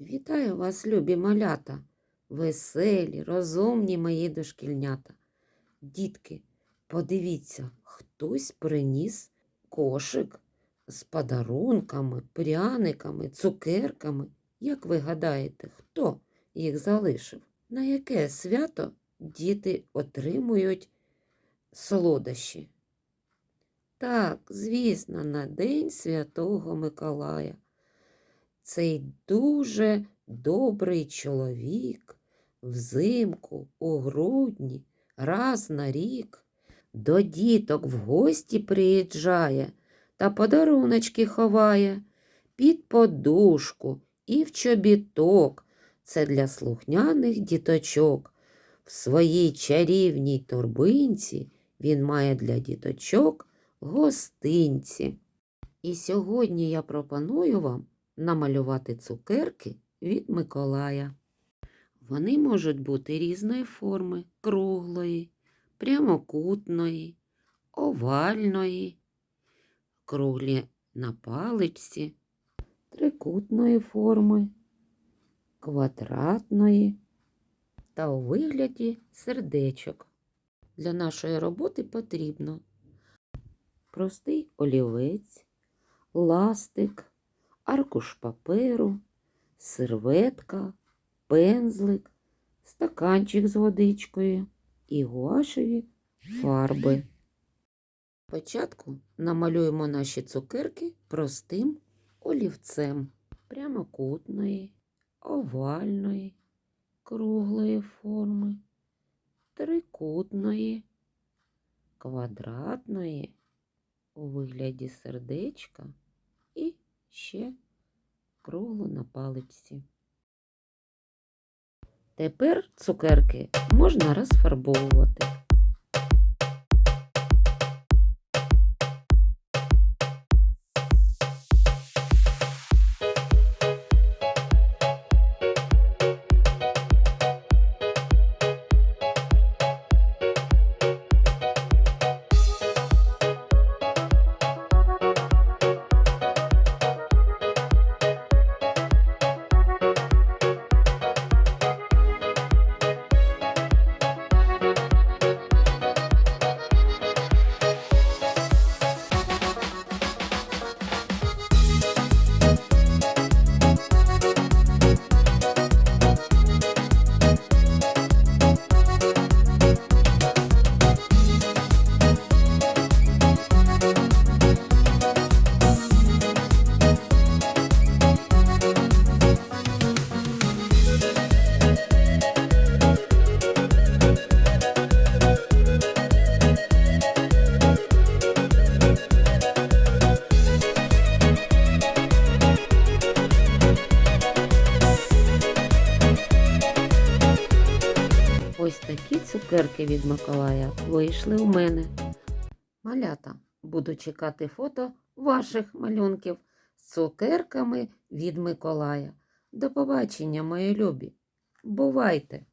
Вітаю вас, любі малята, веселі, розумні мої дошкільнята. Дітки, подивіться, хтось приніс кошик з подарунками, пряниками, цукерками. Як ви гадаєте, хто їх залишив? На яке свято діти отримують солодощі? Так, звісно, на День Святого Миколая. Цей дуже добрий чоловік взимку у грудні раз на рік до діток в гості приїжджає та подаруночки ховає під подушку і в чобіток. Це для слухняних діточок. В своїй чарівній торбинці він має для діточок гостинці. І сьогодні я пропоную вам намалювати цукерки від Миколая. Вони можуть бути різної форми круглої, прямокутної, овальної, круглі на паличці, трикутної форми, квадратної та у вигляді сердечок. Для нашої роботи потрібно простий олівець, ластик, аркуш паперу, серветка, пензлик, стаканчик з водичкою і гуашеві фарби. Спочатку намалюємо наші цукерки простим олівцем прямокутної, овальної, круглої форми, трикутної, квадратної у вигляді сердечка ще кругло на паличці. Тепер цукерки можна розфарбовувати. Ось такі цукерки від Миколая вийшли у мене. Малята, буду чекати фото ваших малюнків з цукерками від Миколая. До побачення, мої любі. Бувайте!